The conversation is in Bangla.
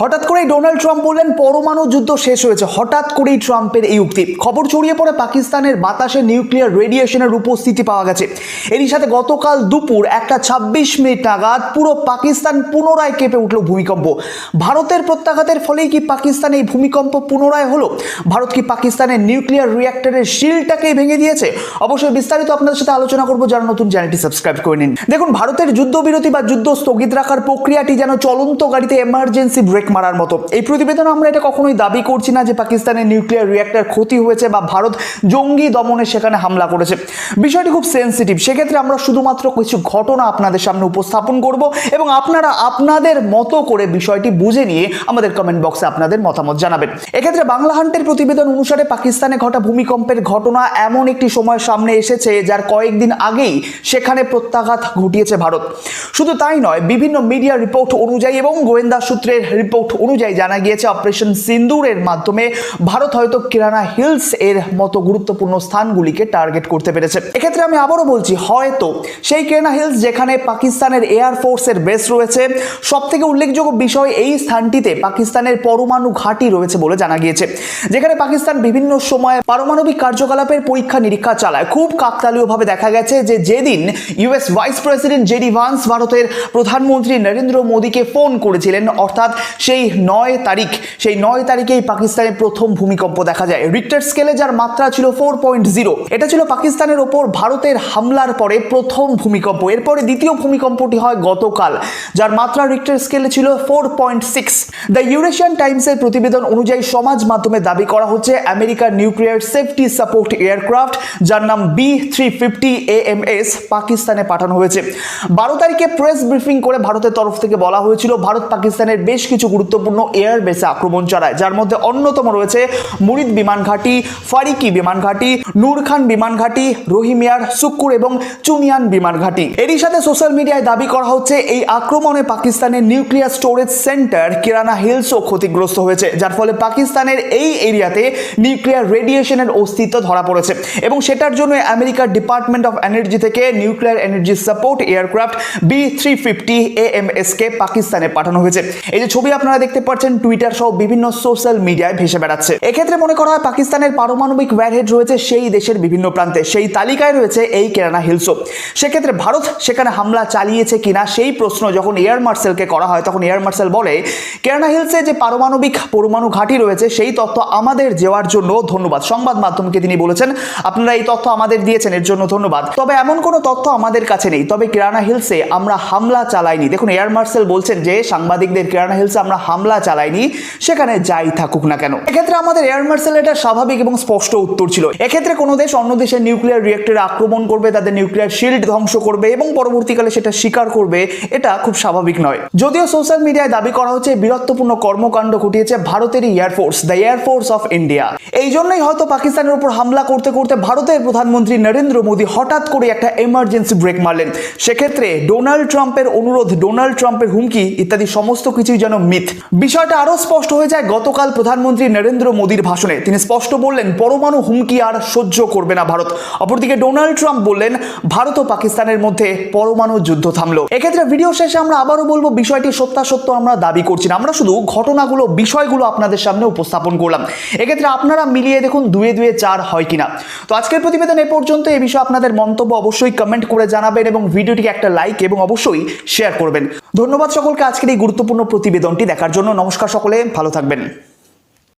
হঠাৎ করেই ডোনাল্ড ট্রাম্প বললেন, পরমাণু যুদ্ধ শেষ হয়েছে। হঠাৎ করেই ট্রাম্পের এই উক্তি। খবর ছড়িয়ে পড়ে পাকিস্তানের বাতাসে নিউক্লিয়ার রেডিয়েশনের উপস্থিতি পাওয়া গেছে। এরই সাথে গতকাল দুপুর একটা ছাব্বিশ মিনিট নাগাদ পুরো পাকিস্তান পুনরায় কেঁপে উঠল ভূমিকম্প। ভারতের প্রত্যাঘাতের ফলেই কি পাকিস্তান এই ভূমিকম্প পুনরায় হলো? ভারত কি পাকিস্তানের নিউক্লিয়ার রিঅ্যাক্টরের শিলটাকেই ভেঙে দিয়েছে? অবশ্যই বিস্তারিত আপনাদের সাথে আলোচনা করব, যারা নতুন চ্যানেলটি সাবস্ক্রাইব করে নিন। দেখুন, ভারতের যুদ্ধবিরতি বা যুদ্ধ স্থগিত রাখার প্রক্রিয়াটি যেন চলন্ত গাড়িতে এমার্জেন্সি ব্রেক মারার মতো। এই প্রতিবেদন আমরা এটা কখনোই দাবি করছি না যে পাকিস্তানের নিউক্লিয়ার রিঅ্যাক্টর ক্ষতি হয়েছে বা ভারত জঙ্গি দমনে সেখানে হামলা করেছে। বিষয়টি খুব সেন্সিটিভ সেক্ষেত্রে আমরা শুধুমাত্র কিছু ঘটনা আপনাদের সামনে উপস্থাপন করব এবং আপনারা আপনাদের মতো করে বিষয়টি বুঝে নিয়ে আমাদের কমেন্ট বক্সে আপনাদের মতামত জানাবেন। এক্ষেত্রে বাংলা হান্টের প্রতিবেদন অনুসারে পাকিস্তানে ঘটা ভূমিকম্পের ঘটনা এমন একটি সময় সামনে এসেছে যার কয়েকদিন আগেই সেখানে প্রত্যাঘাত ঘটিয়েছে ভারত। শুধু তাই নয়, বিভিন্ন মিডিয়া রিপোর্ট অনুযায়ী এবং গোয়েন্দা সূত্রের রিপোর্ট অনুযায়ী জানা গিয়েছে, অপারেশন সিন্দুরের মাধ্যমে ভারত হয়তো কিরানা হিলস এর মতো গুরুত্বপূর্ণ স্থানগুলিকে টার্গেট করতে পেরেছে। এক্ষেত্রে আমি আবারও বলছি, হয়তো সেই কিরানা হিলস যেখানে পাকিস্তানের এয়ার ফোর্সের বেস রয়েছে সব থেকে উল্লেখযোগ্য বিষয় এই স্থানটিতে পাকিস্তানের পরমাণু ঘাঁটি রয়েছে বলে জানা গিয়েছে, যেখানে পাকিস্তান বিভিন্ন সময়ে পারমাণবিক কার্যকলাপের পরীক্ষা নিরীক্ষা চালায়। খুব কাকতালীয়ভাবে দেখা গেছে যে যেদিন US vice president JD Vance ভারতের প্রধানমন্ত্রী নরেন্দ্র মোদীকে ফোন করেছিলেন, অর্থাৎ সেই নয় তারিখ, সেই নয় তারিখেই পাকিস্তানের প্রথম ভূমিকম্প দেখা যায়। রিক্টার স্কেলে যার মাত্রা ছিল ফোর পয়েন্ট জিরো এটা ছিল পাকিস্তানের ওপর ভারতের হামলার পরে প্রথম ভূমিকম্প। এরপরে দ্বিতীয় ভূমিকম্পটি হয় গতকাল, যার মাত্রা রিক্টার স্কেলে ছিল four point six the Eurasian টাইমসের প্রতিবেদন অনুযায়ী সমাজ মাধ্যমে দাবি করা হচ্ছে আমেরিকার নিউক্লিয়ার সেফটি সাপোর্ট এয়ারক্রাফট, যার নাম বি থ্রি ফিফটি এএমএস পাকিস্তানে পাঠানো হয়েছে। বারো তারিখে প্রেস ব্রিফিং করে ভারতের তরফ থেকে বলা হয়েছিল, ভারত পাকিস্তানের বেশ কিছু গুরুত্বপূর্ণ এয়ার বেসে আক্রমণ চালায়, যার মধ্যে অন্যতম রয়েছে মুরিদ বিমান ঘাঁটি, ফারিকি বিমান ঘাঁটি, নূর খান বিমান ঘাঁটি রহিমিয়ার সুক্কুর এবং চুনিয়ান বিমান ঘাঁটি। এরই সাথে সোশ্যাল মিডিয়ায় দাবি করা হচ্ছে, এই আক্রমণে পাকিস্তানের নিউক্লিয়ার স্টোরেজ সেন্টার কিরানা হিলসও ক্ষতিগ্রস্ত হয়েছে, যার ফলে পাকিস্তানের এই এরিয়াতে নিউক্লিয়ার রেডিয়েশনের অস্তিত্ব ধরা পড়েছে। এবং সেটার জন্য আমেরিকার ডিপার্টমেন্ট অফ এনার্জি থেকে nuclear energy support aircraft B three fifty এএমএসকে পাকিস্তানে পাঠানো হয়েছে। এই যে ছবি আপনারা দেখতে পাচ্ছেন টুইটার সহ বিভিন্ন সোশ্যাল মিডিয়ায় ভেসে বেড়াচ্ছে। এক্ষেত্রে মনে করা হয় পাকিস্তানের পারমাণবিক ওয়ারহেড রয়েছে সেই দেশের বিভিন্ন প্রান্তে। সেই তালিকায় রয়েছে এই কেরানা হিলসও সেক্ষেত্রে ভারত সেখানে হামলা চালিয়েছে কিনা সেই প্রশ্ন যখন এয়ার মার্শালকে করা হয়, তখন এয়ার মার্শাল বলে, কেরানা হিলসে যে পারমাণবিক পরমাণু ঘাঁটি রয়েছে, সেই তথ্য আমাদের দেওয়ার জন্য ধন্যবাদ। সংবাদ মাধ্যমকে তিনি বলেছেন, আপনারা এই তথ্য আমাদের দিয়েছেন, এর জন্য ধন্যবাদ। তবে এমন কোনো তথ্য আমাদের কাছে নেই। তবে কেরানা হিলসে আমরা হামলা চালাইনি। দেখুন এয়ার মার্শাল বলছেন যে, সাংবাদিকদের কেরানা হিলসে আমরা হামলা চালাইনি সেখানে যাই থাকুক না কেন। এক্ষেত্রে আমাদের এয়ার মার্শাল এটা স্বাভাবিক এবং স্পষ্ট উত্তর ছিল। এক্ষেত্রে কোনো দেশ অন্য দেশের নিউক্লিয়ার রিয়েক্টরে আক্রমণ করবে, তাদের নিউক্লিয়ার শিল্ড ধ্বংস করবে এবং পরবর্তীকালে সেটা স্বীকার করবে, এটা খুব স্বাভাবিক নয়। যদিও সোশ্যাল মিডিয়ায় দাবি করা হচ্ছে বীরত্বপূর্ণ কর্মকাণ্ড ঘটিয়েছে ভারতেরই air force the air force of India এই জন্যই হয়তো পাকিস্তানের উপর হামলা করতে করতে ভারতের প্রধানমন্ত্রী নরেন্দ্র মোদী হঠাৎ করে একটা এমার্জেন্সি ব্রেক মারলেন। সেক্ষেত্রে ডোনাল্ড ট্রাম্পের অনুরোধ ডোনাল্ড ট্রাম্পের হুমকি ইত্যাদি সমস্ত কিছুই যেন মিথ। বিষয়টা আরও স্পষ্ট হয়ে যায়। গতকাল প্রধানমন্ত্রী নরেন্দ্র মোদীর ভাষণে। তিনি স্পষ্ট বললেন, পরমাণু হুমকি আর সহ্য করবে না ভারত। অপরদিকে ডোনাল্ড ট্রাম্প বললেন, ভারত ও পাকিস্তানের মধ্যে পরমাণু যুদ্ধ থামলো। এক্ষেত্রে ভিডিও শেষে আমরা আবারও বলব, বিষয়টি সত্যাসত্য আমরা দাবি করছি না। আমরা শুধু ঘটনাগুলো, বিষয়গুলো আপনাদের সামনে উপস্থাপন করলাম। এক্ষেত্রে আপনারা মিলিয়ে দেখুন, দুয়ে দুয়ে চার হয় কিনা। তো আজকের প্রতিবেদন এ পর্যন্ত। এ বিষয়ে আপনাদের মন্তব্য অবশ্যই কমেন্ট করে জানাবেন এবং ভিডিওটিকে একটা লাইক এবং অবশ্যই শেয়ার করবেন। ধন্যবাদ সকলকে আজকের এই গুরুত্বপূর্ণ প্রতিবেদনটি দেখার জন্য। নমস্কার সকলে ভালো থাকবেন।